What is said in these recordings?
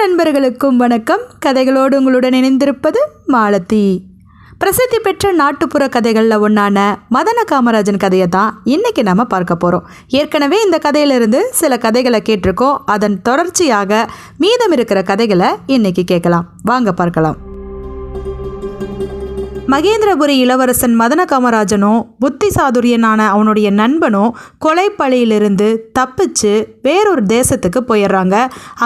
நண்பர்களுக்கும் வணக்கம். கதைகளோடு உங்களுடன் இணைந்திருப்பது மாலதி. பிரசித்தி பெற்ற நாட்டுப்புற கதைகளில் ஒன்றான மதன காமராஜன் கதையை தான் இன்றைக்கி நம்ம பார்க்க போகிறோம் ஏற்கனவே இந்த கதையிலிருந்து சில கதைகளை கேட்டிருக்கோம். அதன் தொடர்ச்சியாக மீதம் இருக்கிற கதைகளை இன்றைக்கி கேட்கலாம். வாங்க பார்க்கலாம். மகேந்திரபுரி இளவரசன் மதன காமராஜனும் புத்தி சாதுரியனான அவனுடைய நண்பனும் கொலைப்பழியிலிருந்து தப்பிச்சு வேறொரு தேசத்துக்கு போயிடுறாங்க.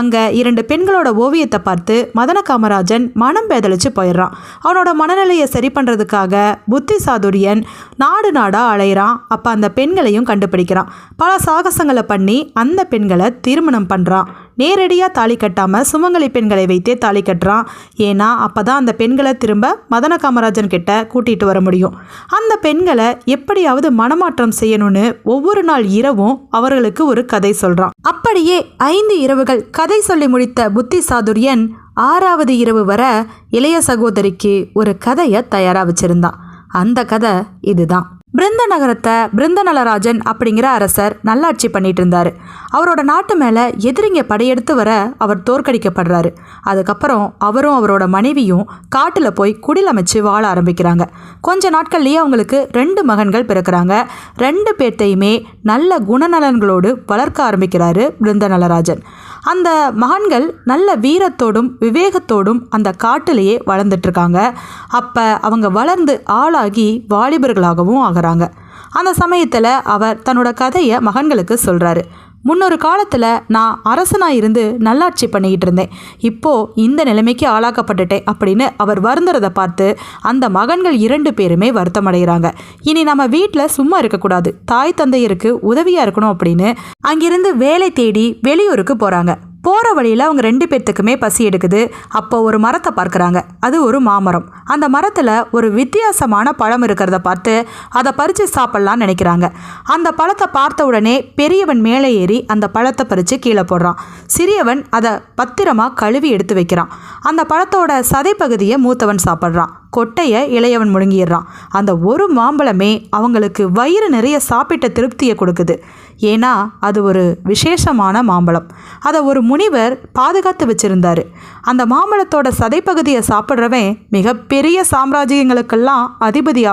அங்கே இரண்டு பெண்களோட ஓவியத்தை பார்த்து மதன காமராஜன் மனம் பேதலிச்சு போயிடுறான். அவனோட மனநிலையை சரி பண்ணுறதுக்காக புத்தி சாதுரியன் நாடு நாடாக அலையிறான். அப்போ அந்த பெண்களையும் கண்டுபிடிக்கிறான். பல சாகசங்களை பண்ணி அந்த பெண்களை திருமணம் பண்ணுறான் நேரடியாக தாலி கட்டாமல் சுமங்கலி பெண்களை வைத்தே தாலி கட்டுறான். ஏன்னா அப்போ தான் அந்த பெண்களை திரும்ப மதன காமராஜன் கிட்ட கூட்டிகிட்டு வர முடியும். அந்த பெண்களை எப்படியாவது மனமாற்றம் செய்யணும்னு ஒவ்வொரு நாள் இரவும் அவர்களுக்கு ஒரு கதை சொல்கிறான் அப்படியே ஐந்து இரவுகள் கதை சொல்லி முடித்த புத்தி சாதுரியன் ஆறாவது இரவு வர இளைய சகோதரிக்கு ஒரு கதையை தயாராக வச்சுருந்தான். அந்த கதை இதுதான். பிருந்த நகரத்தை பிருந்தநலராஜன் அப்படிங்கிற அரசர் நல்லாட்சி பண்ணிட்டு இருந்தார் அவரோட நாட்டு மேலே எதிரிங்க படையெடுத்து வர அவர் தோற்கடிக்கப்படுறாரு. அதுக்கப்புறம் அவரும் அவரோட மனைவியும் காட்டில் போய் குடிலமைச்சு வாழ ஆரம்பிக்கிறாங்க. கொஞ்ச நாட்கள்லேயே அவங்களுக்கு ரெண்டு மகன்கள் பிறக்கிறாங்க. ரெண்டு பேர்த்தையுமே நல்ல குணநலன்களோடு வளர்க்க ஆரம்பிக்கிறாரு பிருந்தநலராஜன் அந்த மகன்கள் நல்ல வீரத்தோடும் விவேகத்தோடும் அந்த காட்டிலேயே வளர்ந்துட்டுருக்காங்க அப்போ அவங்க வளர்ந்து ஆளாகி வாலிபர்களாகவும் ஆகிறாங்க. அந்த சமயத்தில் அவர் தன்னோட கதையை மகன்களுக்கு சொல்கிறாரு முன்னொரு காலத்தில் நான் அரசனாக இருந்து நல்லாட்சி பண்ணிக்கிட்டு இருந்தேன். இப்போது இந்த நிலைமைக்கு ஆளாக்கப்பட்டுட்டேன் அப்படின்னு அவர் வருந்துறதை பார்த்து அந்த மகன்கள் இரண்டு பேருமே வருத்தமடைகிறாங்க. இனி நம்ம வீட்டில் சும்மா இருக்கக்கூடாது. தாய் தந்தையருக்கு உதவியாக இருக்கணும் அப்படின்னு அங்கிருந்து வேலை தேடி வெளியூருக்கு போகிறாங்க போகிற வழியில் அவங்க ரெண்டு பேர்த்துக்குமே பசி எடுக்குது. அப்போ ஒரு மரத்தை பார்க்குறாங்க. அது ஒரு மாமரம். அந்த மரத்தில் ஒரு வித்தியாசமான பழம் இருக்கிறத பார்த்து அதை பறித்து சாப்பிட்லான்னு நினைக்கிறாங்க. அந்த பழத்தை பார்த்த உடனே பெரியவன் மேலே ஏறி அந்த பழத்தை பறித்து கீழே போடுறான். சிறியவன் அதை பத்திரமா கழுவி எடுத்து வைக்கிறான். அந்த பழத்தோட சதைப்பகுதியை மூத்தவன் சாப்பிட்றான். கொட்டையை இளையவன் முழுங்கிடுறான். அந்த ஒரு மாம்பழமே அவங்களுக்கு வயிறு நிறைய சாப்பிட்ட திருப்தியை கொடுக்குது. ஏன்னா அது ஒரு விசேஷமான மாம்பழம். அதை ஒரு முனிவர் பாதுகாத்து வச்சிருந்தார். அந்த மாம்பழத்தோட சதைப்பகுதியை சாப்பிட்றவன் மிகப்பெரிய சாம்ராஜ்யங்களுக்கெல்லாம் அதிபதி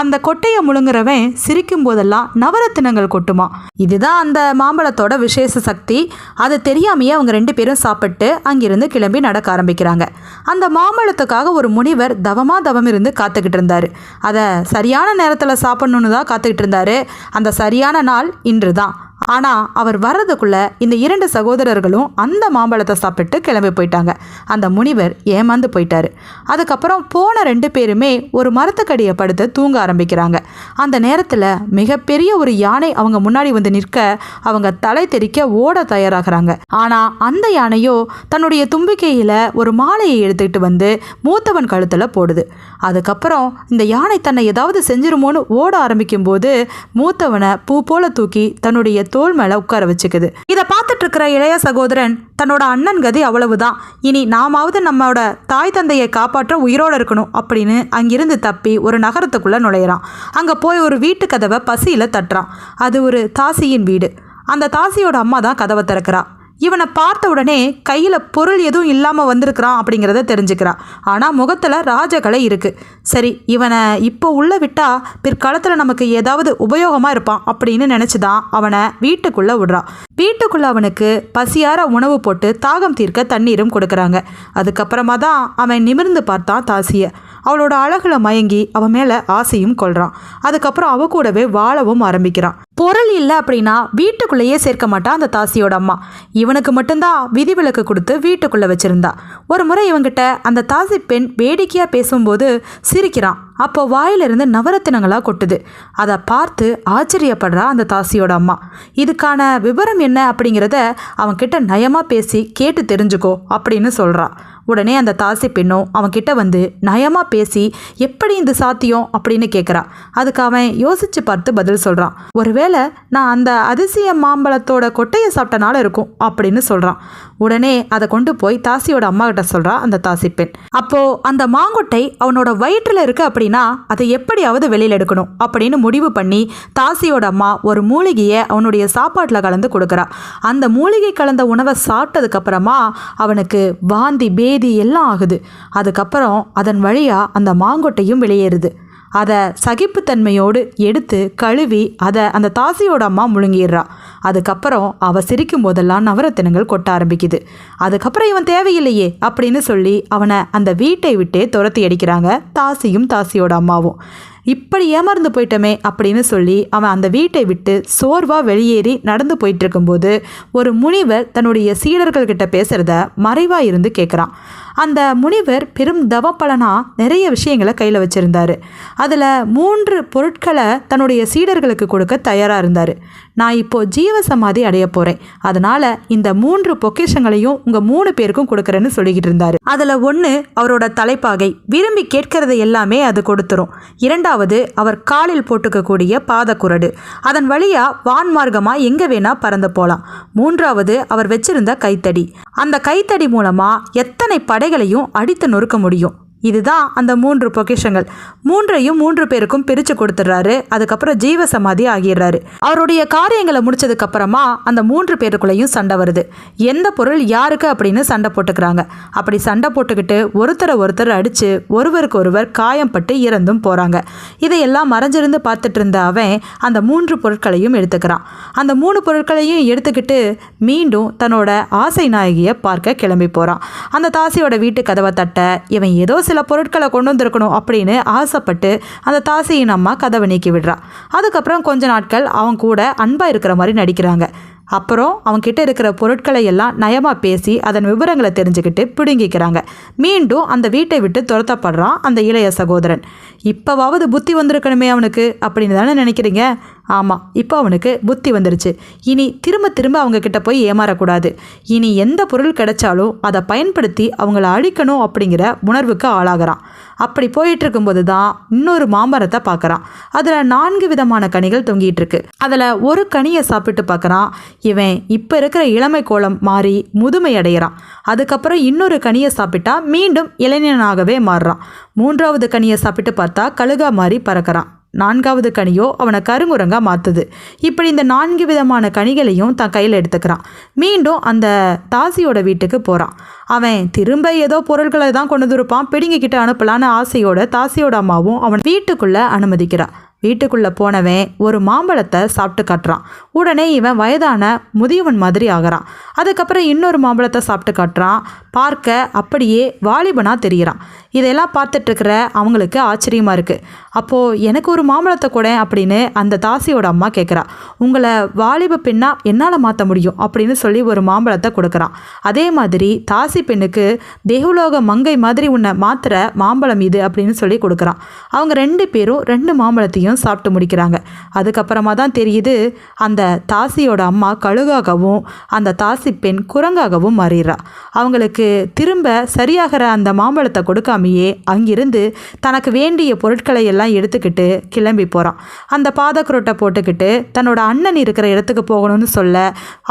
அந்த கொட்டையை முழுங்குறவன் சிரிக்கும் போதெல்லாம் நவரத்தினங்கள் கொட்டுமா. இதுதான் அந்த மாம்பழத்தோட விசேஷ சக்தி. அது தெரியாமையே அவங்க ரெண்டு பேரும் சாப்பிட்டு அங்கிருந்து கிளம்பி நடக்க ஆரம்பிக்கிறாங்க. அந்த மாம்பழத்துக்காக ஒரு முனிவர் தவமா தவம் இருந்து காத்துக்கிட்டு இருந்தாரு. அதை சரியான நேரத்தில் சாப்பிடணுன்னு தான் காத்துக்கிட்டு இருந்தாரு. அந்த சரியான நாள் இன்று தான் ஆனால் அவர் வர்றதுக்குள்ள இந்த இரண்டு சகோதரர்களும் அந்த மாம்பழத்தை சாப்பிட்டு கிளம்பி போயிட்டாங்க. அந்த முனிவர் ஏமாந்து போயிட்டாரு. அதுக்கப்புறம் போன ரெண்டு பேருமே ஒரு மரத்துக்கடியை படுத்து தூங்க ஆரம்பிக்கிறாங்க. அந்த நேரத்தில் மிகப்பெரிய ஒரு யானை அவங்க முன்னாடி வந்து நிற்க அவங்க தலை தெறிக்க ஓட தயாராகிறாங்க. ஆனால் அந்த யானையோ தன்னுடைய தும்பிக்கையில் ஒரு மாலையை எடுத்துக்கிட்டு வந்து மூத்தவன் கழுத்தில் போடுது. அதுக்கப்புறம் இந்த யானை தன்னை ஏதாவது செஞ்சிருமோன்னு ஓட ஆரம்பிக்கும்போது மூத்தவனை பூ போல தூக்கி தன்னுடைய தோல் மேலே உட்கார வச்சுக்குது. இதை பார்த்துட்டு இருக்கிற இளைய சகோதரன் தன்னோட அண்ணன் கதி அவ்வளவுதான். இனி நாமாவது நம்மளோட தாய் தந்தையை காப்பாற்ற உயிரோடு இருக்கணும் அப்படின்னு அங்கிருந்து தப்பி ஒரு நகரத்துக்குள்ளே நுழையிறான். அங்கே போய் ஒரு வீட்டு கதவை பசியில் தட்டுறான். அது ஒரு தாசியின் வீடு. அந்த தாசியோட அம்மா தான் கதவை திறக்கிறா. இவனை பார்த்த உடனே கையில் பொருள் எதுவும் இல்லாமல் வந்திருக்கிறான் அப்படிங்கிறத தெரிஞ்சுக்கிறான். ஆனால் முகத்தில் ராஜகலை இருக்குது சரி இவனை இப்போ உள்ள விட்டால் பிற்காலத்தில் நமக்கு ஏதாவது உபயோகமாக இருப்பான் அப்படின்னு நினச்சி தான் அவனை வீட்டுக்குள்ளே விடுறான் வீட்டுக்குள்ளே அவனுக்கு பசியார உணவு போட்டு தாகம் தீர்க்க தண்ணீரும் கொடுக்குறாங்க. அதுக்கப்புறமா தான் அவன் நிமிர்ந்து பார்த்தான் தாசியை. அவளோட அழகுல மயங்கி அவன் மேலே ஆசையும் கொள்றான். அதுக்கப்புறம் அவ கூடவே வாழவும் ஆரம்பிக்கிறான். பொருள் இல்லை அப்படின்னா வீட்டுக்குள்ளேயே சேர்க்க மாட்டான் அந்த தாசியோட அம்மா. இவனுக்கு மட்டும்தான் விதிவிலக்கு கொடுத்து வீட்டுக்குள்ளே வச்சிருந்தா. ஒரு முறை இவங்கிட்ட அந்த தாசி பெண் வேடிக்கையாக பேசும்போது சிரிக்கிறான். அப்போ வாயிலிருந்து நவரத்தினங்களாக கொட்டுது. அதை பார்த்து ஆச்சரியப்படுறா அந்த தாசியோட அம்மா. இதுக்கான விவரம் என்ன அப்படிங்கிறத அவன்கிட்ட நயமாக பேசி கேட்டு தெரிஞ்சுக்கோ அப்படின்னு சொல்கிறான் உடனே அந்த தாசி பெண்ணும் அவன்கிட்ட வந்து நயமாக பேசி எப்படி இந்த சாத்தியம்? அப்படின்னு கேட்குறா அதுக்கு அவன் யோசிச்சு பார்த்து பதில் சொல்கிறான் ஒருவேளை நான் அந்த அதிசய மாம்பழத்தோட கொட்டையை சாப்பிட்டனால இருக்கும் அப்படின்னு சொல்கிறான் உடனே அதை கொண்டு போய் தாசியோட அம்மா கிட்ட சொல்றா அந்த தாசி பெண். அப்போ அந்த மாங்கொட்டை அவனோட வயிற்றுல இருக்கு அப்படின்னா அதை எப்படியாவது வெளியில எடுக்கணும் அப்படின்னு முடிவு பண்ணி தாசியோட அம்மா ஒரு மூலிகையை அவனுடைய சாப்பாட்டில் கலந்து கொடுக்குறா. அந்த மூலிகை கலந்த உணவை சாப்பிட்டதுக்கு அப்புறமா அவனுக்கு வாந்தி பேதி எல்லாம் ஆகுது. அதுக்கப்புறம் அதன் வழியா அந்த மாங்கொட்டையும் வெளியேறுது. அதை சகிப்புத்தன்மையோடு எடுத்து கழுவி அதை அந்த தாசியோட அம்மா முழுங்கிடுறா. அதுக்கப்புறம் அவ சிரிக்கும் போதெல்லாம் நவரத்தினங்கள் கொட்ட ஆரம்பிக்குது. அதுக்கப்புறம் இவன் தேவையில்லையே அப்படின்னு சொல்லி அவனை அந்த வீட்டை விட்டே துரத்தி அடிக்கிறாங்க தாசியும் தாசியோட அம்மாவும். இப்படி ஏமாந்து போயிட்டோமே அப்படின்னு சொல்லி அவன் அந்த வீட்டை விட்டு சோர்வாக வெளியேறி நடந்து போயிட்டு இருக்கும்போது ஒரு முனிவர் தன்னுடைய சீடர்கள் கிட்ட பேசுறத மறைவாக இருந்து கேட்குறான் அந்த முனிவர் பெரும் தவப்பலனாக நிறைய விஷயங்களை கையில் வச்சுருந்தார். அதில் மூன்று பொருட்களை தன்னுடைய சீடர்களுக்கு கொடுக்க தயாராக இருந்தார். நான் இப்போ ஜீவ சமாதி அடைய போகிறேன் அதனால் இந்த மூன்று பொக்கிஷங்களையும் உங்கள் மூணு பேருக்கும் கொடுக்குறேன்னு சொல்லிக்கிட்டு இருந்தார். அதில் ஒன்று அவரோட தலைப்பாகை. விரும்பி கேட்கறதை எல்லாமே அது கொடுத்துரும். இரண்டாவது அவர் காலில் போட்டுக்கக்கூடிய பாதக்குரடு. அதன் வழியா வான்மார்க்கமாக எங்கே வேணா பறந்து போகலாம் மூன்றாவது அவர் வச்சிருந்த கைத்தடி. அந்த கைத்தடி மூலமாக எத்தனை படைகளையும் அடித்து நொறுக்க முடியும்? இதுதான் அந்த மூன்று பொக்கிஷங்கள். மூன்றையும் மூன்று பேருக்கும் பிரித்து கொடுத்துட்றாரு. அதுக்கப்புறம் ஜீவ சமாதி ஆகிடுறாரு. அவருடைய காரியங்களை முடிச்சதுக்கு அப்புறமா அந்த மூன்று பேருக்குள்ளேயும் சண்டை வருது. எந்த பொருள் யாருக்கு அப்படின்னு சண்டை போட்டுக்கிறாங்க. அப்படி சண்டை போட்டுக்கிட்டு ஒருத்தரை ஒருத்தர் அடித்து ஒருவருக்கு ஒருவர் காயம்பட்டு இறந்தும் போகிறாங்க இதையெல்லாம் மறைஞ்சிருந்து பார்த்துட்டு இருந்த அவன் அந்த மூன்று பொருட்களையும் எடுத்துக்கிறான். அந்த மூணு பொருட்களையும் எடுத்துக்கிட்டு மீண்டும் தன்னோட ஆசை நாயகியை பார்க்க கிளம்பி போகிறான் அந்த தாசியோட வீட்டு கதவை தட்ட இவன் ஏதோ சில பொருட்களை கொண்டு வந்திருக்கணும் அப்படின்னு ஆசைப்பட்டு அந்த தாசியின் அம்மா கதவை நீக்கி விடுறா. அதுக்கப்புறம் கொஞ்ச நாட்கள் அவன் கூட அன்பாக இருக்கிற மாதிரி நடிக்கிறாங்க. அப்புறம் அவன்கிட்ட இருக்கிற பொருட்களை எல்லாம் நயமாக பேசி அதன் விவரங்களை தெரிஞ்சுக்கிட்டு பிடுங்கிக்கிறாங்க. மீண்டும் அந்த வீட்டை விட்டு துரத்தப்படுறான் அந்த இளைய சகோதரன். இப்போவாவது புத்தி வந்திருக்கணுமே அவனுக்கு அப்படின்னு தானே நினைக்கிறீங்க? ஆமாம் இப்போ அவனுக்கு புத்தி வந்துருச்சு. இனி திரும்ப திரும்ப அவங்க கிட்ட போய் ஏமாறக்கூடாது. இனி எந்த பொருள் கிடைச்சாலும் அதை பயன்படுத்தி அவங்கள அழிக்கணும் அப்படிங்கிற உணர்வுக்கு ஆளாகிறான். அப்படி போயிட்டு இருக்கும்போது தான் இன்னொரு மாமரத்தை பார்க்குறான். அதில் நான்கு விதமான கனிகள் தொங்கிட்டு இருக்கு அதில் ஒரு கனியை சாப்பிட்டு பார்க்குறான். இவன் இப்போ இருக்கிற இளமை கோலம் மாறி முதுமை அடைகிறான் அதுக்கப்புறம் இன்னொரு கனியை சாப்பிட்டா மீண்டும் இளைஞனாகவே மாறுறான். மூன்றாவது கனியை சாப்பிட்டு பார்த்தா கழுகா மாறி பறக்கிறான். நான்காவது கனியோ அவனை கருங்குரங்காக மாற்றுது இப்படி இந்த நான்கு விதமான கனிகளையும் தன் கையில் எடுத்துக்கிறான். மீண்டும் அந்த தாசியோட வீட்டுக்கு போகிறான் அவன் திரும்ப ஏதோ பொருட்களை தான் கொண்டு வந்துருப்பான். பிடிங்கிக்கிட்டு அனுப்பலான்னு ஆசையோட தாசியோட அம்மாவும் அவன் வீட்டுக்குள்ளே அனுமதிக்கிறான் வீட்டுக்குள்ளே போனவன் ஒரு மாம்பழத்தை சாப்பிட்டு காட்டுறான். உடனே இவன் வயதான முதியவன் மாதிரி ஆகிறான். அதுக்கப்புறம் இன்னொரு மாம்பழத்தை சாப்பிட்டு காட்டுறான். பார்க்க அப்படியே வாலிபனாக தெரிகிறான் இதெல்லாம் பார்த்துட்ருக்கிற அவங்களுக்கு ஆச்சரியமாக இருக்குது அப்போது எனக்கு ஒரு மாம்பழத்தை கூட அப்படின்னு அந்த தாசியோட அம்மா கேட்குறா உங்களை வாலிப பெண்ணாக என்னால் மாற்ற முடியும் அப்படின்னு சொல்லி ஒரு மாம்பழத்தை கொடுக்குறான். அதே மாதிரி தாசி பெண்ணுக்கு தேவலோக மங்கை மாதிரி உன்னை மாத்திர மாம்பழம் இது அப்படின்னு சொல்லி கொடுக்குறான். அவங்க ரெண்டு பேரும் ரெண்டு மாம்பழத்தையும் சாப்பிட்டு முடிக்கிறாங்க. அதுக்கப்புறமா தான் தெரியுது அந்த தாசியோட அம்மா கழுகாகவும் அந்த தாசி பெண் குரங்காகவும் மாறிடுறா. அவங்களுக்கு திரும்ப சரியாகிற அந்த மாம்பழத்தை கொடுக்காமையே அங்கிருந்து தனக்கு வேண்டிய பொருட்களை எல்லாம் எடுத்துக்கிட்டு கிளம்பி போகிறான் அந்த பாதக்குரோட்டை போட்டுக்கிட்டு தன்னோட அண்ணன் இருக்கிற இடத்துக்கு போகணும்னு சொல்ல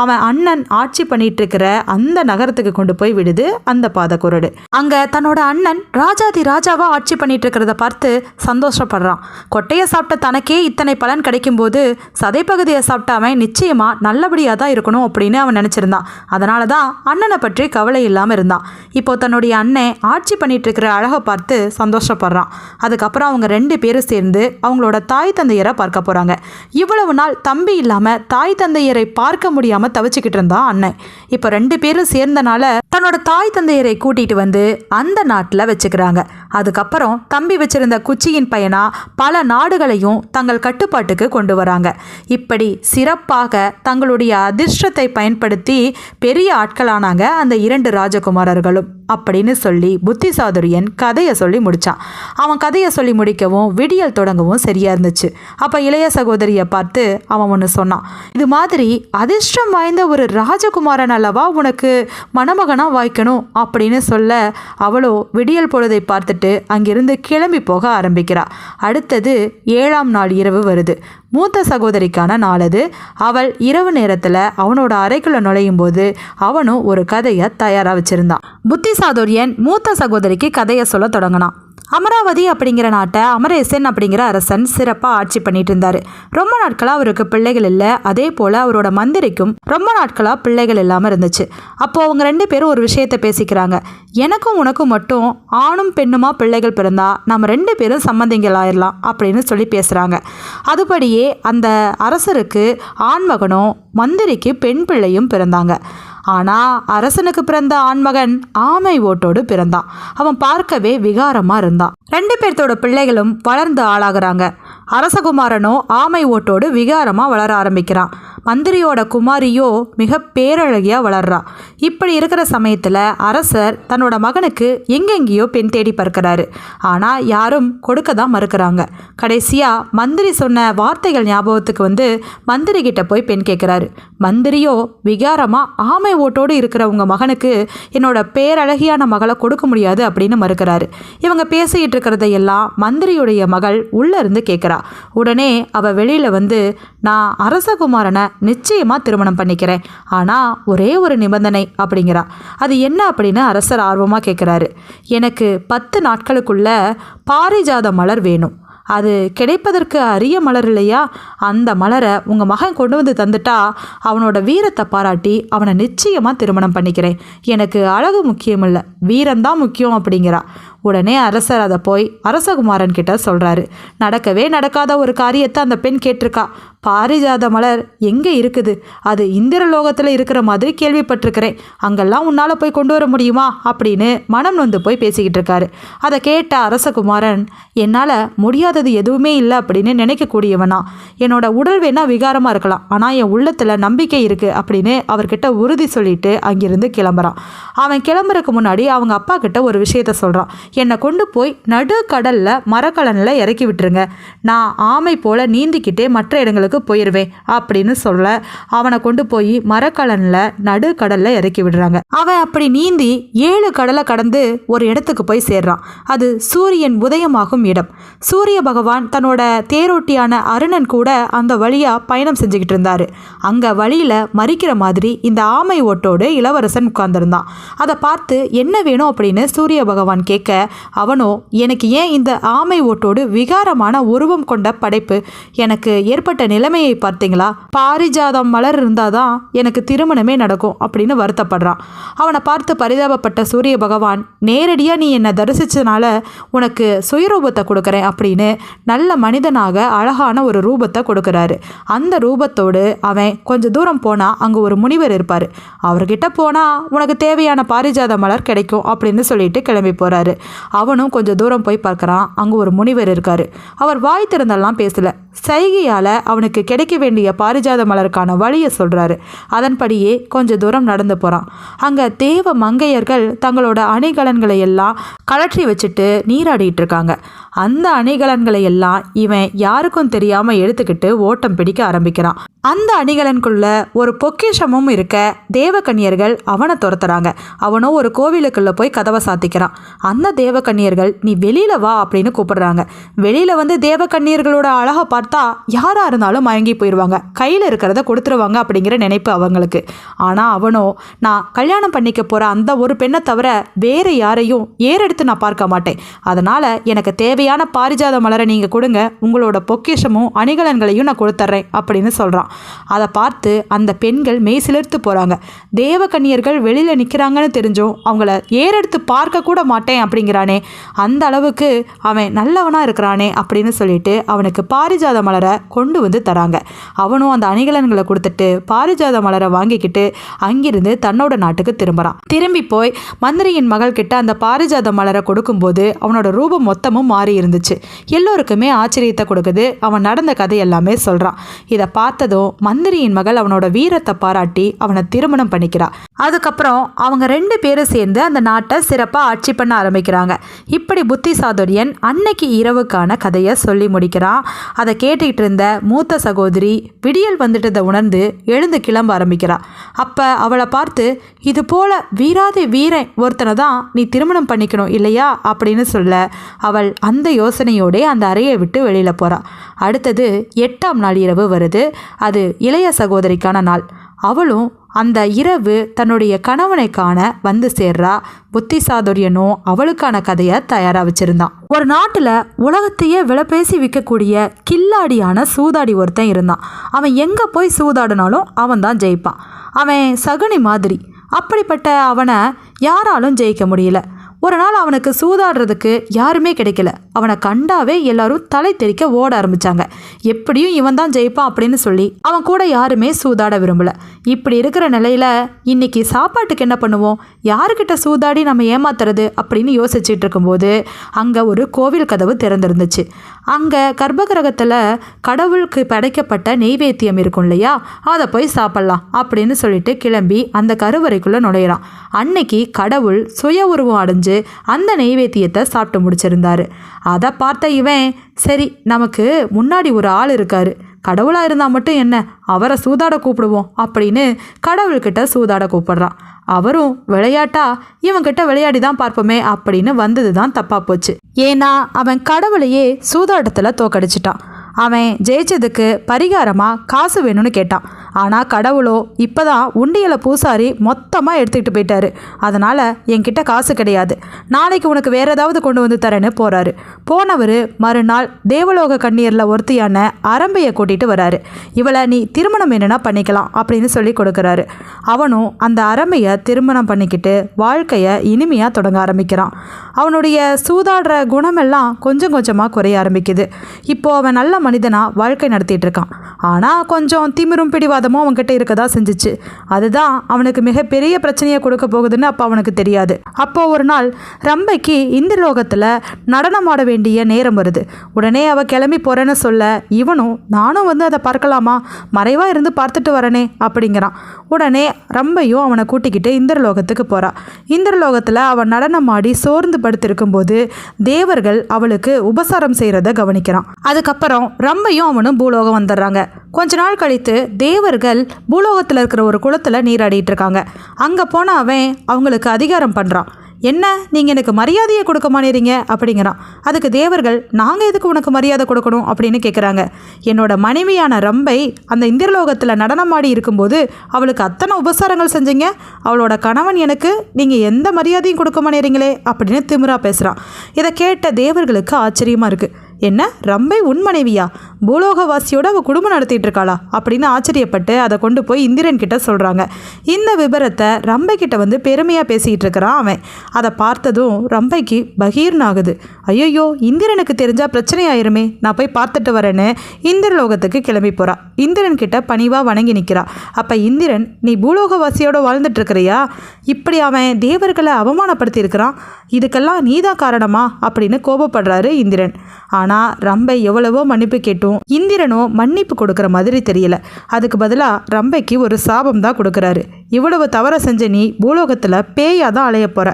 அவன் அண்ணன் ஆட்சி பண்ணிட்டு இருக்கிற அந்த நகரத்துக்கு கொண்டு போய் விடுது அந்த பாதக்குரடு. அங்கே தன்னோட அண்ணன் ராஜாதி ராஜாவா ஆட்சி பண்ணிட்டு இருக்கிறத பார்த்து சந்தோஷப்படுறான். கொட்டையை சாப்பிட்டு தனக்கே இத்தனை பலன் கிடைக்கும்போது சதைப்பகுதியை சாப்பிட்ட அவன் நிச்சயமாக நல்லபடியாக தான் இருக்கணும் அப்படின்னு அவன் நினச்சிருந்தான். அதனால தான் அண்ணனை பற்றி கவலை இல்லாமல் இருந்தான். இப்போ தன்னுடைய அண்ணன் ஆட்சி பண்ணிட்டு இருக்கிற அழகை பார்த்து சந்தோஷப்படுறான். அதுக்கப்புறம் அவங்க ரெண்டு பேரும் சேர்ந்து அவங்களோட தாய் தந்தையரை பார்க்க போகிறாங்க இவ்வளவு நாள் தம்பி இல்லாமல் தாய் தந்தையரை பார்க்க முடியாமல் தவிச்சுக்கிட்டு இருந்தான் அண்ணன். இப்போ ரெண்டு பேரும் சேர்ந்தனால தன்னோட தாய் தந்தையரை கூட்டிகிட்டு வந்து அந்த நாட்டில் வச்சுக்கிறாங்க. அதுக்கப்புறம் தம்பி வச்சிருந்த குச்சியின் பயனா பல நாடுகளையும் தங்கள் கட்டுப்பாட்டுக்கு கொண்டு வராங்க. இப்படி சிறப்பாக தங்களுடைய அதிர்ஷ்டத்தை பயன்படுத்தி பெரிய ஆட்களானாங்க அந்த இரண்டு ராஜகுமாரர்களும். அப்படின்னு சொல்லி புத்திசாதுரியன் கதையை சொல்லி முடித்தான் அவன் கதையை சொல்லி முடிக்கவும் விடியல் தொடங்கவும் சரியா இருந்துச்சு. அப்போ இளைய சகோதரியை பார்த்து அவன் ஒன்று சொன்னான். இது மாதிரி அதிர்ஷ்டம் வாய்ந்த ஒரு ராஜகுமாரன் அல்லவா உனக்கு மணமகனாக வாய்க்கணும் அப்படின்னு சொல்ல அவளோ விடியல் பொழுதை பார்த்துட்டு பார்த்துட்டு அங்கிருந்து கிளம்பி போக ஆரம்பிக்கிறா அடுத்தது ஏழாம் நாள் இரவு வருது. மூத்த சகோதரிக்கான நாள் அது. அவள் இரவு நேரத்தில் அவனோட அறைக்குள்ள நுழையும் போது அவனும் ஒரு கதையை தயாராக வச்சிருந்தான். புத்தி சாதுரியன் மூத்த சகோதரிக்கு கதையை சொல்ல தொடங்கினான். அமராவதி அப்படிங்கிற நாட்டை அமரேசன் அப்படிங்கிற அரசன் சிறப்பாக ஆட்சி பண்ணிட்டு இருந்தார் ரொம்ப நாட்களாக அவருக்கு பிள்ளைகள் இல்லை. அதே போல் அவரோட மந்திரிக்கும் ரொம்ப நாட்களாக பிள்ளைகள் இல்லாமல் இருந்துச்சு. அப்போது அவங்க ரெண்டு பேரும் ஒரு விஷயத்தை பேசிக்கிறாங்க. எனக்கும் உனக்கும் மட்டும் ஆணும் பெண்ணுமா பிள்ளைகள் பிறந்தா நம்ம ரெண்டு பேரும் சம்மந்திங்களாயிடலாம் ஆயிடலாம் அப்படின்னு சொல்லி பேசுகிறாங்க அதுபடியே அந்த அரசருக்கு ஆண்மகனும் மந்திரிக்கு பெண் பிள்ளையும் பிறந்தாங்க. ஆனால் அரசனுக்கு பிறந்த ஆண்மகன் ஆமை ஓட்டோடு பிறந்தான். அவன் பார்க்கவே விகாரமாக இருந்தான். ரெண்டு பேர்த்தோட பிள்ளைகளும் வளர்ந்து ஆளாகிறாங்க. அரசகுமாரனோ ஆமை ஓட்டோடு விகாரமாக வளர ஆரம்பிக்கிறான் மந்திரியோட குமாரியோ மிக பேரழகியாக வளர்றா. இப்படி இருக்கிற சமயத்தில் அரசர் தன்னோட மகனுக்கு எங்கெங்கேயோ பெண் தேடி பார்க்கிறாரு ஆனால் யாரும் கொடுக்க தான் மறுக்கிறாங்க. கடைசியாக மந்திரி சொன்ன வார்த்தைகள் ஞாபகத்துக்கு வந்து மந்திரி கிட்ட போய் பெண் கேட்குறாரு மந்திரியோ விகாரமாக ஆமை ஓட்டோடு இருக்கிற உங்கள் மகனுக்கு என்னோட பேரழகியான மகளை கொடுக்க முடியாது அப்படின்னு மறுக்கிறாரு. இவங்க பேசிகிட்டு இருக்கிறதையெல்லாம் மந்திரியுடைய மகள் உள்ளேருந்து கேட்குறா உடனே அவ வெளியில வந்து நான் அரசகுமாரனை நிச்சயமா திருமணம் பண்ணிக்கிறேன். ஆனா ஒரே ஒரு நிபந்தனை அப்படிங்கிறா. அது என்ன அப்படின்னு அரசர் ஆர்வமா கேட்குறாரு எனக்கு பத்து நாட்களுக்குள்ள பாரிஜாத மலர் வேணும். அது கிடைப்பதற்கு அரிய மலர் இல்லையா? அந்த மலரை உங்கள் மகன் கொண்டு வந்து தந்துட்டா அவனோட வீரத்தை பாராட்டி அவனை நிச்சயமாக திருமணம் பண்ணிக்கிறேன். எனக்கு அழகு முக்கியம் இல்லை வீரம்தான் முக்கியம் அப்படிங்கிறா. உடனே அரசர் அதை போய் அரசகுமாரன் கிட்ட சொல்கிறாரு நடக்கவே நடக்காத ஒரு காரியத்தை அந்த பெண் கேட்டிருக்கா. பாரிஜாத மலர் எங்கே இருக்குது? அது இந்திரலோகத்தில் இருக்கிற மாதிரி கேள்விப்பட்டிருக்கிறேன். அங்கெல்லாம் உன்னால் போய் கொண்டு வர முடியுமா? அப்படின்னு மனம் நொந்து போய் பேசிக்கிட்டு இருக்காரு. அதை கேட்ட அரசகுமாரன் என்னால் முடியாதது எதுவுமே இல்லை அப்படின்னு நினைக்கக்கூடியவனா. என்னோட உடல் வேணா விகாரமாக இருக்கலாம். ஆனால் என் உள்ளத்தில் நம்பிக்கை இருக்குது அப்படின்னு அவர்கிட்ட உறுதி சொல்லிட்டு அங்கிருந்து கிளம்புறான். அவன் கிளம்புறதுக்கு முன்னாடி அவங்க அப்பா கிட்ட ஒரு விஷயத்த சொல்கிறான் என்னை கொண்டு போய் நடு கடலில் மரக்கலனில் இறக்கி விட்டுருங்க. நான் ஆமை போல் நீந்திக்கிட்டே மற்ற இடங்களுக்கு போயிடுவேன் அப்படின்னு சொல்ல அவனை கொண்டு போய் மரக்கலனில் நடு கடலில் இறக்கி விடுறாங்க. அவன் அப்படி நீந்தி ஏழு கடலை கடந்து ஒரு இடத்துக்கு போய் சேர்றான். அது சூரியன் உதயமாகும் இடம். சூரிய பகவான் தன்னோட தேரோட்டியான அருணன் கூட அந்த வழியாக பயணம் செஞ்சுக்கிட்டு இருந்தாரு. அங்கே வழியில் மறிக்கிற மாதிரி இந்த ஆமை ஓட்டோடு இளவரசன் உட்கார்ந்துருந்தான். அதை பார்த்து என்ன வேணும் அப்படின்னு சூரிய பகவான் கேட்க அவனோ எனக்கு ஏன் இந்த ஆமை ஓட்டோடு விகாரமான உருவம் கொண்ட படைப்பு? எனக்கு ஏற்பட்ட நிலைமையை பார்த்தீங்களா? பாரிஜாதம் மலர் இருந்தால் தான் எனக்கு திருமணமே நடக்கும் அப்படின்னு வருத்தப்படுறான். அவனை பார்த்து பரிதாபப்பட்ட சூரிய பகவான் நேரடியாக நீ என்னை தரிசிச்சனால உனக்கு சுயரூபத்தை கொடுக்குறேன் அப்படின்னு நல்ல மனிதனாக அழகான ஒரு ரூபத்தை கொடுக்குறாரு. அந்த ரூபத்தோடு அவன் கொஞ்சம் தூரம் போனால் அங்கே ஒரு முனிவர் இருப்பார். அவர்கிட்ட போனால் உனக்கு தேவையான பாரிஜாத மலர் கிடைக்கும் அப்படின்னு சொல்லிட்டு கிளம்பி போகிறாரு அவனும் கொஞ்சம் தூரம் போய் பார்க்குறான். அங்கே ஒரு முனிவர் இருக்காரு. அவர் வாய் திறந்தெல்லாம் பேசல. சைகையால் அவனுக்கு கிடைக்க வேண்டிய பாரிஜாத மலருக்கான வழியை சொல்கிறாரு அதன்படியே கொஞ்சம் தூரம் நடந்து போகிறான் அங்கே தேவ மங்கையர்கள் தங்களோட அணிகலன்களை எல்லாம் கழற்றி வச்சுட்டு நீராடிட்டு இருக்காங்க. அந்த அணிகலன்களை எல்லாம் இவன் யாருக்கும் தெரியாமல் எடுத்துக்கிட்டு ஓட்டம் பிடிக்க ஆரம்பிக்கிறான். அந்த அணிகலனுக்குள்ள ஒரு பொக்கிஷமும் இருக்க தேவக்கன்னியர்கள் அவனை துரத்துறாங்க. அவனும் ஒரு கோவிலுக்குள்ளே போய் கதவை சாத்திக்கிறான். அந்த தேவக்கன்னியர்கள் நீ வெளியில் வா அப்படின்னு கூப்பிடுறாங்க. வெளியில் வந்து தேவக்கன்னியர்களோட அழகை பார்த்தா யாரா இருந்தாலும் மயங்கி போயிடுவாங்க கையில் இருக்கிறத கொடுத்துருவாங்க அப்படிங்கிற நினைப்பு அவங்களுக்கு. ஆனால் அவனோ நான் கல்யாணம் பண்ணிக்க போற அந்த ஒரு பெண்ணை தவிர வேற யாரையும் ஏறெடுத்து நான் பார்க்க மாட்டேன். அதனால எனக்கு தேவையான பாரிஜாத மலரை நீங்க கொடுங்க. உங்களோட பொக்கிஷமும் அணிகலன்களையும் நான் கொடுத்துட்றேன் அப்படின்னு சொல்றான். அதை பார்த்து அந்த பெண்கள் மெய் சிலிர்த்து போகிறாங்க தேவகன்னியர்கள் வெளியில் நிற்கிறாங்கன்னு தெரிஞ்சும் அவங்கள ஏறெடுத்து பார்க்க கூட மாட்டேன் அப்படிங்கிறானே. அந்த அளவுக்கு அவன் நல்லவனாக இருக்கிறானே அப்படின்னு சொல்லிட்டு அவனுக்கு பாரிஜாத மலரை கொண்டு வந்து தராங்க. அவனும் அந்த அணிகலன்களை கொடுத்துட்டு பாரிஜாத மலரை வாங்கிக்கிட்டு அங்கிருந்து தன்னோட நாட்டுக்கு திரும்புகிறான் திரும்பி போய் மந்திரியின் மகள் கிட்ட அந்த பாரிஜாத மலரை கொடுக்கும்போது அவனோட ரூபம் மொத்தமும் மாறி இருந்துச்சு. எல்லோருக்குமே ஆச்சரியத்தை கொடுக்குது. அவன் நடந்த கதை எல்லாமே சொல்கிறான் இதை பார்த்ததும் மந்திரியின் மகள் அவனோட வீரத்தை பாராட்டி அவனை திருமணம் பண்ணிக்கிறா. அதுக்கப்புறம் அவங்க ரெண்டு பேரும் சேர்ந்து அந்த நாட்டை சிறப்பாக ஆட்சி பண்ண ஆரம்பிக்கிறாங்க. இப்படி புத்தி சாதுரியன் அன்னைக்கு இரவுக்கான கதையை சொல்லி முடிக்கிறான். அதை கேட்டுக்கிட்டு இருந்த மூத்த சகோதரி விடியல் வந்துட்டதை உணர்ந்து எழுந்து கிளம்ப ஆரம்பிக்கிறாள் அப்போ அவளை பார்த்து இது போல வீராதி வீரன் ஒருத்தனை தான் நீ திருமணம் பண்ணிக்கணும் இல்லையா? அப்படின்னு சொல்ல அவள் அந்த யோசனையோடே அந்த அறையை விட்டு வெளியில் போகிறாள் அடுத்தது எட்டாம் நாள் இரவு வருது. அது இளைய சகோதரிக்கான நாள். அவளும் அந்த இரவு தன்னுடைய கணவனை காண வந்து சேர்றா. புத்தி சாதுரியனும் அவளுக்கான கதையை தயாராக வச்சிருந்தான் ஒரு நாட்டில் உலகத்தையே விலைபேசி விற்கக்கூடிய கில்லாடியான சூதாடி ஒருத்தன் இருந்தான். அவன் எங்கே போய் சூதாடினாலும் அவன் தான் ஜெயிப்பான். அவன் சகுனி மாதிரி. அப்படிப்பட்ட அவனை யாராலும் ஜெயிக்க முடியல. ஒரு நாள் அவனுக்கு சூதாடுறதுக்கு யாருமே கிடைக்கல. அவனை கண்டாவே எல்லாரும் தலை தெறிக்க ஓட ஆரம்பிச்சாங்க. எப்படியும் இவன் தான் ஜெயிப்பான் அப்படின்னு சொல்லி அவன் கூட யாருமே சூதாட விரும்பல. இப்படி இருக்கிற நிலையில இன்னைக்கு சாப்பாட்டுக்கு என்ன பண்ணுவோம்? யாருக்கிட்ட சூதாடி நம்ம ஏமாத்துறது அப்படின்னு யோசிச்சுட்டு இருக்கும்போது அங்கே ஒரு கோவில் கதவு திறந்திருந்துச்சு. அங்கே கர்ப்பகிரகத்தில் கடவுளுக்கு படைக்கப்பட்ட நெய்வேத்தியம் இருக்கும் இல்லையா? அதை போய் சாப்பிட்லாம் அப்படின்னு சொல்லிட்டு கிளம்பி அந்த கருவறைக்குள்ளே நுழையிறான் அன்னைக்கு கடவுள் சுய உருவம் அடைஞ்சு அந்த நெய்வேத்தியத்தை சாப்பிட்டு முடிச்சிருந்தாரு. அதை பார்த்த இவன் சரி நமக்கு முன்னாடி ஒரு ஆள் இருக்காரு. கடவுளாக இருந்தால் மட்டும் என்ன? அவரை சூதாட கூப்பிடுவோம் அப்படின்னு கடவுள்கிட்ட சூதாட கூப்பிடுறான். அவரும் விளையாட்டா? இவன்கிட்ட விளையாடி தான் பார்ப்போமே அப்படின்னு வந்தது தான் தப்பாக போச்சு. ஏன்னா அவன் கடவுளையே சூதாட்டத்தில் தோக்கடிச்சிட்டான். அவன் ஜெயிச்சதுக்கு பரிகாரமாக காசு வேணும்னு கேட்டான். ஆனால் கடவுளோ இப்போ தான் உண்டியலை பூசாரி மொத்தமாக எடுத்துக்கிட்டு போயிட்டாரு. அதனால் என்கிட்ட காசு கிடையாது. நாளைக்கு உனக்கு வேற ஏதாவது கொண்டு வந்து தரேன்னு போகிறாரு போனவர் மறுநாள் தேவலோக கண்ணீரில் ஒருத்தியான அரம்பையை கூட்டிகிட்டு வராரு. இவளை நீ திருமணம் என்னென்னா பண்ணிக்கலாம் அப்படின்னு சொல்லி கொடுக்குறாரு. அவனும் அந்த அரம்பையை திருமணம் பண்ணிக்கிட்டு வாழ்க்கையை இனிமையாக தொடங்க ஆரம்பிக்கிறான். அவனுடைய சூதாடுற குணமெல்லாம் கொஞ்சம் கொஞ்சமாக குறைய ஆரம்பிக்குது. இப்போ அவன் நல்ல மனிதனாக வாழ்க்கை நடத்திட்டு இருக்கான். ஆனால் கொஞ்சம் திமிரும் பிடிவாதமும் அவன்கிட்ட இருக்கதா செஞ்சுச்சு. அதுதான் அவனுக்கு மிகப்பெரிய பிரச்சனையை கொடுக்க போகுதுன்னு அப்போ அவனுக்கு தெரியாது. அப்போ ஒரு நாள் ரம்பைக்கு இந்த லோகத்தில் நடனம் ஆட வேண்டிய நேரம் வருது. உடனே அவள் கிளம்பி போறேன்னு சொல்ல இவனும் நானும் வந்து அதை பார்க்கலாமா? மறைவாக இருந்து பார்த்துட்டு வரனே அப்படிங்கிறான். உடனே ரம்பையும் அவனை கூட்டிக்கிட்டு இந்திரலோகத்துக்கு போகிறான் இந்திரலோகத்தில் அவன் நடனம் ஆடி சோர்ந்து படுத்திருக்கும் போது தேவர்கள் அவளுக்கு உபசாரம் செய்கிறத கவனிக்கிறான். அதுக்கப்புறம் ரம்பையும் அவனும் பூலோகம் வந்துடுறாங்க. கொஞ்ச நாள் கழித்து தேவர்கள் பூலோகத்தில் இருக்கிற ஒரு குளத்தில் நீராடிட்டு இருக்காங்க. அங்கே போன அவன் அவங்களுக்கு அதிகாரம் பண்ணுறான் என்ன? நீங்கள் எனக்கு மரியாதையை கொடுக்க மாட்டீங்க அப்படிங்கிறான். அதுக்கு தேவர்கள் நாங்கள் எதுக்கு உனக்கு மரியாதை கொடுக்கணும்? அப்படின்னு கேட்குறாங்க என்னோட மனைவியான ரம்பை அந்த இந்திரலோகத்தில் நடனமாடி இருக்கும்போது அவளுக்கு அத்தனை உபசாரங்கள் செஞ்சீங்க? அவளோட கணவன் எனக்கு நீங்கள் எந்த மரியாதையும் கொடுக்க மாட்டீங்களே அப்படின்னு திமிரா பேசுகிறான் இதை கேட்ட தேவர்களுக்கு ஆச்சரியமாக இருக்குது என்ன? ரம்பை உன் மனைவியா? பூலோகவாசியோட அவள் குடும்பம் நடத்திட்டு இருக்காளா அப்படின்னு ஆச்சரியப்பட்டு அதை கொண்டு போய் இந்திரன் கிட்ட சொல்கிறாங்க இந்த விபரத்தை ரம்பை கிட்ட வந்து பெருமையாக பேசிக்கிட்டு இருக்கிறான் அவன். அதை பார்த்ததும் ரம்பைக்கு பகீர்னாகுது. ஐயோ இந்திரனுக்கு தெரிஞ்சால் பிரச்சனை ஆயிருமே நான் போய் பார்த்துட்டு வரேன்னு இந்திரலோகத்துக்கு கிளம்பி போறா. இந்திரன் கிட்ட பணிவாக வணங்கி நிற்கிறா அப்போ இந்திரன் நீ பூலோகவாசியோட வாழ்ந்துட்டு இருக்கிறியா இப்படி அவன் தேவர்களை அவமானப்படுத்தி இருக்கிறான் இதுக்கெல்லாம் நீதான் காரணமா? அப்படின்னு கோபப்படுறாரு இந்திரன். ஆனால் ரம்பை எவ்வளவோ மன்னிப்பு கேட்டும். இந்திரனோ மன்னிப்பு கொடுக்குற மாதிரி தெரியல. அதுக்கு பதிலாக ரம்பைக்கு ஒரு சாபம் தான் கொடுக்குறாரு. இவ்வளவு தவற செஞ்ச நீ பூலோகத்தில் பேயாக தான் அலைய போகிற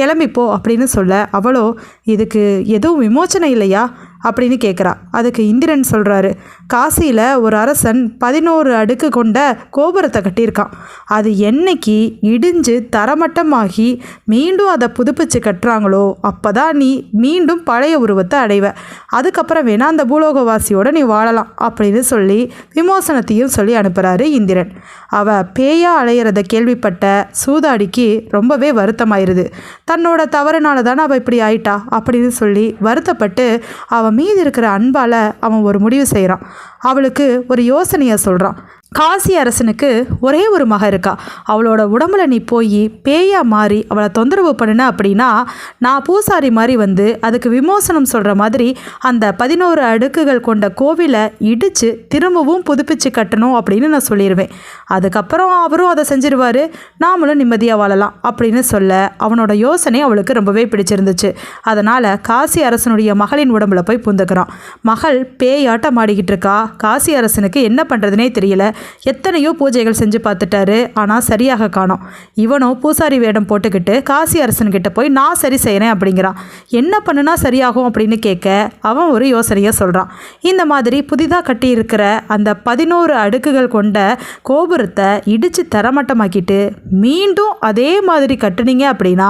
கிளம்பிப்போ அப்படின்னு சொல்ல அவளோ இதுக்கு எதுவும் விமோச்சனை இல்லையா? அப்படின்னு கேட்குறா அதுக்கு இந்திரன் சொல்கிறாரு காசியில் ஒரு அரசன் பதினோரு அடுக்கு கொண்ட கோபுரத்தை கட்டியிருக்கான். அது என்னைக்கு இடிஞ்சு தரமட்டமாகி மீண்டும் அதை புதுப்பிச்சு கட்டுறாங்களோ அப்போ தான் நீ மீண்டும் பழைய உருவத்தை அடைவ. அதுக்கப்புறம் வேணா அந்த பூலோகவாசியோடு நீ வாழலாம் அப்படின்னு சொல்லி விமோசனத்தையும் சொல்லி அனுப்புகிறாரு இந்திரன். அவள் பேயா அலையிறத கேள்விப்பட்ட சூதாடிக்கு ரொம்பவே வருத்தமாயிருது. தன்னோட தவறுனால தானே அவள் இப்படி ஆயிட்டா? அப்படின்னு சொல்லி வருத்தப்பட்டு அவன் மீதி இருக்கிற அன்பால் அவன் ஒரு முடிவு செய்கிறான் அவளுக்கு ஒரு யோசனையை சொல்கிறான் காசி அரசனுக்கு ஒரே ஒரு மக இருக்கா. அவளோட உடம்புல நீ போய் பேயா மாறி அவளை தொந்தரவு பண்ணுன அப்படின்னா நான் பூசாரி மாதிரி வந்து அதுக்கு விமோசனம் சொல்கிற மாதிரி அந்த பதினோரு அடுக்குகள் கொண்ட கோவிலை இடித்து திரும்பவும் புதுப்பிச்சு கட்டணும் அப்படின்னு நான் சொல்லிடுவேன் அதுக்கப்புறம் அவரும் அதை செஞ்சிருவார். நாமளும் நிம்மதியாக வாழலாம் அப்படின்னு சொல்ல அவனோட யோசனை அவளுக்கு ரொம்பவே பிடிச்சிருந்துச்சு. அதனால் காசி அரசனுடைய மகளின் உடம்புல போய் புந்துக்கிறான். மகள் பேயாட்டம் ஆடிக்கிட்டு இருக்கா. காசி அரசனுக்கு என்ன பண்ணுறதுனே தெரியல. எத்தனையோ பூஜைகள் செஞ்சு பார்த்துட்டாரு. ஆனால் சரியாக காணோம். இவனோ பூசாரி வேடம் போட்டுக்கிட்டு காசி அரசன்கிட்ட போய் நான் சரி செய்கிறேன் அப்படிங்கிறான். என்ன பண்ணுனா சரியாகும் அப்படின்னு கேட்க அவன் ஒரு யோசனையை சொல்கிறான் இந்த மாதிரி புதிதாக கட்டியிருக்கிற அந்த பதினோரு அடுக்குகள் கொண்ட கோபுரத்தை இடித்து தரமட்டமாக்கிட்டு மீண்டும் அதே மாதிரி கட்டுனீங்க அப்படின்னா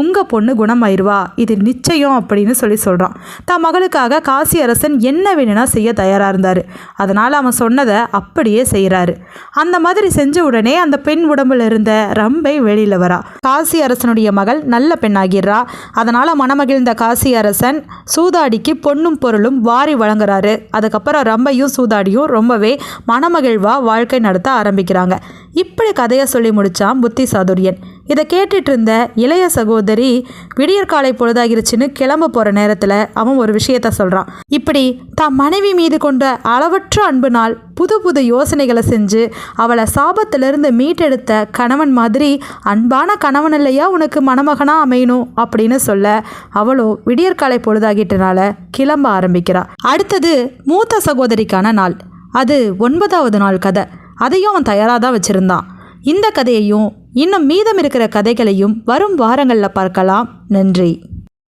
உங்கள் பொண்ணு குணமாயிருவா. இது நிச்சயம் அப்படின்னு சொல்லி சொல்கிறான் தான் மகளுக்காக காசி அரசன் என்ன வேணும்னா செய்ய தயாராக இருந்தார். அதனால் அவன் சொன்னதை அப்படியே செய்கிறாரு. அந்த மாதிரி செஞ்ச உடனே அந்த பெண் உடம்புல இருந்த ரம்பை வெளியில் வரா. காசி அரசனுடைய மகள் நல்ல பெண்ணாகிறா அதனால் மனமகிழ்ந்த காசி அரசன் சூதாடிக்கு பொண்ணும் பொருளும் வாரி வழங்குறாரு. அதுக்கப்புறம் ரம்பையும் சூதாடியும் ரொம்பவே மனமகிழ்வா வாழ்க்கை நடத்த ஆரம்பிக்கிறாங்க. இப்படி கதையை சொல்லி முடிச்சான் புத்தி சாதுரியன் இதை கேட்டுட்டு இருந்த இளைய சகோதரி விடியற்காலை பொழுதாகிருச்சுன்னு கிளம்ப போகிற நேரத்தில் அவன் ஒரு விஷயத்த சொல்கிறான் இப்படி தான் மனைவி மீது கொண்ட அளவற்ற அன்புனால் புது புது யோசனைகளை செஞ்சு அவளை சாபத்திலிருந்து மீட்டெடுத்த கணவன் மாதிரி அன்பான கணவன் இல்லையா உனக்கு மணமகனா அமையணும்? அப்படின்னு சொல்ல அவளோ விடியற்காலை பொழுதாகிட்டனால கிளம்ப ஆரம்பிக்கிறாள் அடுத்தது மூத்த சகோதரிக்கான நாள். அது ஒன்பதாவது நாள் கதை. அதையும் அவன் தயாராக தான் வச்சுருந்தான். இந்த கதையையும் இன்னும் மீதம் இருக்கிற கதைகளையும் வரும் வாரங்களில் பார்க்கலாம். நன்றி.